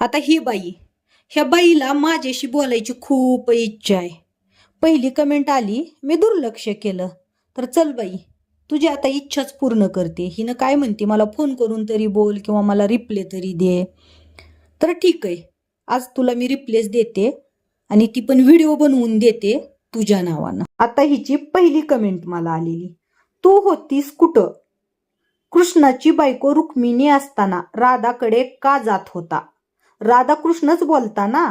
आता ही बाई ह्या बाईला माझ्याशी बोलायची खूप इच्छा आहे. पहिली कमेंट आली मी दुर्लक्ष केलं. तर चल बाई तुझी आता इच्छाच पूर्ण करते. हिनं काय म्हणते मला फोन करून तरी बोल किंवा मला रिप्ले तरी दे. तर ठीक आहे आज तुला मी रिप्लेस देते आणि ती पण व्हिडिओ बनवून देते तुझ्या नावानं. आता हिची पहिली कमेंट मला आलेली तू होतीस कुठं? कृष्णाची बायको रुक्मिणी असताना राधाकडे का जात होता? राधाकृष्णच बोलता ना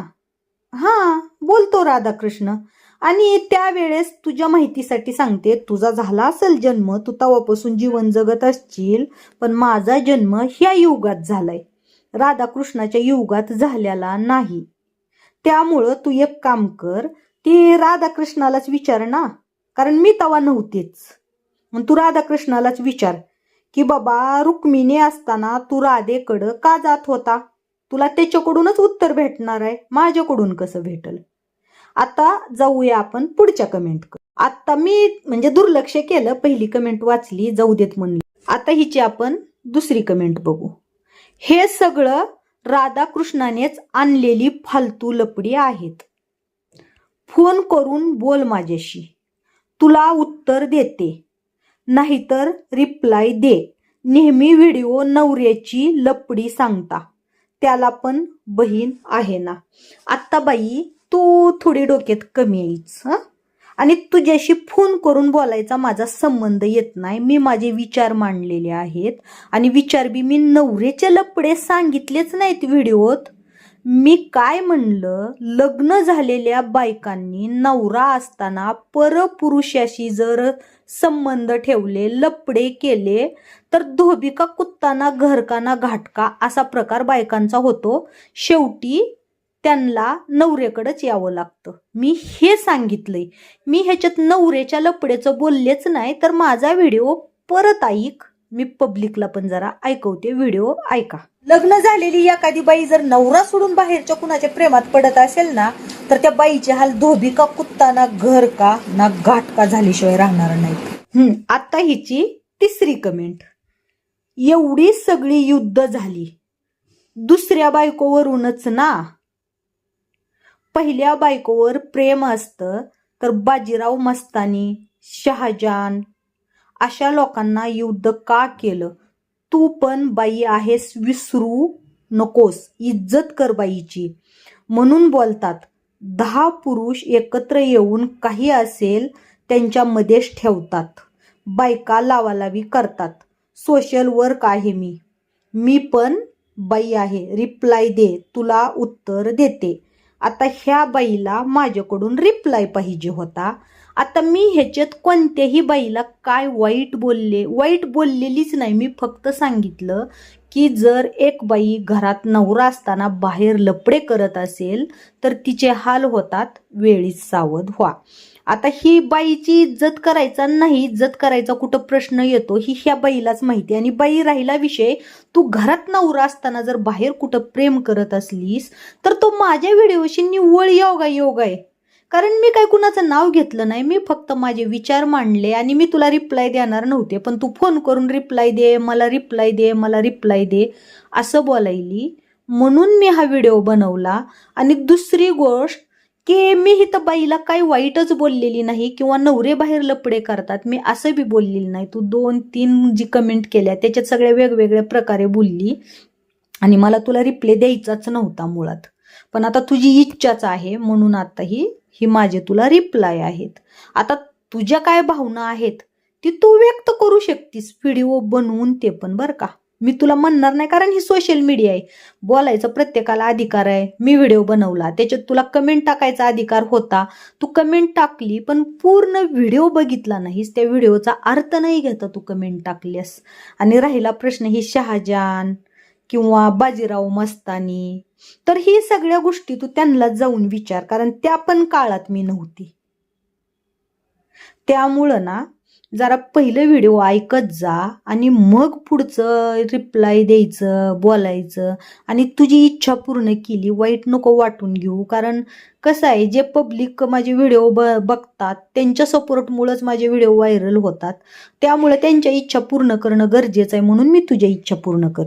हा बोलतो राधाकृष्ण. आणि त्यावेळेस तुझ्या माहितीसाठी सांगते तुझा झाला असेल जन्म तू तवापासून जीवन जगत असशील पण माझा जन्म ह्या युगात झालाय. राधाकृष्णाच्या युगात झालेला नाही. त्यामुळं तू एक काम कर ती राधाकृष्णालाच विचार ना कारण मी तवा नव्हतेच. मग तू राधाकृष्णालाच विचार की बाबा रुक्मिणी असताना तू राधेकडं का जात होता? तुला त्याच्याकडूनच उत्तर भेटणार आहे. माझ्याकडून कसं भेटल? आता जाऊया आपण पुढच्या कमेंट आता मी म्हणजे दुर्लक्ष केलं पहिली कमेंट वाचली जाऊ देत म्हणली. आता हिची आपण दुसरी कमेंट बघू. हे सगळं राधाकृष्णानेच आणलेली फालतू लपडी आहेत. फोन करून बोल माझ्याशी. तुला उत्तर देते. नाहीतर रिप्लाय दे. नेहमी व्हिडिओ नवऱ्याची लपडी सांगता. त्याला पण बहीण आहे ना. आत्ता बाई तू थोडी डोक्यात कमी यायच हं? आणि तुझ्याशी फोन करून बोलायचा माझा संबंध येत नाही. मी माझे विचार मांडलेले आहेत आणि विचार बी मी नवरेचे लपडे सांगितलेच नाहीत व्हिडिओत. मी काय म्हणलं? लग्न झालेल्या बायकांनी नवरा असताना परपुरुषाशी जर संबंध ठेवले लपडे केले तर धोबिका कुत्ताना घरकाना घाटका असा प्रकार बायकांचा होतो. शेवटी त्यांना नवऱ्याकडेच यावं लागतं. मी हे सांगितलंय. मी ह्याच्यात नवऱ्याच्या लपड्याचं बोललेच नाही तर माझा व्हिडिओ परत ऐक. मी पब्लिकला पण जरा ऐकवते व्हिडिओ ऐका. लग्न झालेली एखादी बाई जर नवरा सोडून बाहेरच्या कुणाच्या प्रेमात पडत असेल ना तर त्या बाईचे हाल धोबी का कुत्ता ना घर का ना घाट का झाल्याशिवाय राहणार नाही हम्म आता हिची तिसरी कमेंट एवढी सगळी युद्ध झाली. दुसऱ्या बायकोवरूनच ना. पहिल्या बायकोवर प्रेम असतं तर बाजीराव मस्तानी शहाजान अशा लोकांना युद्ध का केलं? तू पण बाई आहेस विसरू नकोस इज्जत कर बाईची. म्हणून बोलतात दहा पुरुष एकत्र येऊन काही असेल त्यांच्यामध्येच ठेवतात. बायका लावालावी करतात. सोशल वर्क आहे मी. मी पण बाई आहे रिप्लाय दे तुला उत्तर देते. आता ह्या बाईला माझ्याकडून रिप्लाय पाहिजे होता. आता मी ह्याच्यात कोणत्याही बाईला काय वाईट बोलले वाईट बोललेलीच नाही. मी फक्त सांगितलं की जर एक बाई घरात नवरा असताना बाहेर लपडे करत असेल तर तिचे हाल होतात वेळीच सावध व्हा. आता ही बाईची इज्जत करायचा नाही इज्जत करायचा कुठं प्रश्न येतो ही ह्या बाईलाच माहिती आणि बाई राहिला विषय तू घरात नवरा असताना जर बाहेर कुठं प्रेम करत असलीस तर तो माझ्या व्हिडिओशी निव्वळ योगा योग आहे. कारण मी काय कुणाचं नाव घेतलं नाही. मी फक्त माझे विचार मांडले आणि मी तुला रिप्लाय देणार नव्हते. पण तू फोन करून रिप्लाय दे मला रिप्लाय दे मला रिप्लाय दे असं बोलायली. म्हणून मी हा व्हिडिओ बनवला. आणि दुसरी गोष्ट की मी इथं बाईला काही वाईटच बोललेली नाही किंवा नवरे बाहेर लपडे करतात. मी असं बी बोललेली नाही. तू दोन तीन जी कमेंट केल्या त्याच्यात सगळ्या वेगवेगळ्या प्रकारे बोलली. आणि मला तुला रिप्ले द्यायचाच नव्हता मुळात. पण आता तुझी इच्छाच आहे म्हणून आता ही ही माझे तुला रिप्लाय आहेत. आता तुझ्या काय भावना आहेत ती तू व्यक्त करू शकतीस व्हिडिओ बनवून ते पण बरं का. मी तुला म्हणणार नाही कारण ही सोशल मीडिया आहे. बोलायचा प्रत्येकाला अधिकार आहे. मी व्हिडिओ बनवला त्याच्यात तुला कमेंट टाकायचा अधिकार होता. तू कमेंट टाकली पण पूर्ण व्हिडिओ बघितला नाहीस. त्या व्हिडिओचा अर्थ नाही घेता तू कमेंट टाकलीस आणि राहिला प्रश्न ही शहाजान किंवा बाजीराव मस्तानी. तर ही सगळ्या गोष्टी तू त्यांना जाऊन विचार कारण त्या पण काळात मी नव्हती. त्यामुळं ना जरा पहिलं व्हिडिओ ऐकत जा आणि मग पुढचं रिप्लाय द्यायचं बोलायचं आणि तुझी इच्छा पूर्ण केली वाईट नको वाटून घेऊ. कारण कसं आहे जे पब्लिक माझे व्हिडिओ ब बघतात त्यांच्या सपोर्टमुळंच माझे व्हिडिओ व्हायरल होतात. त्यामुळे त्यांच्या इच्छा पूर्ण करणं गरजेचं आहे म्हणून मी तुझ्या इच्छा पूर्ण कर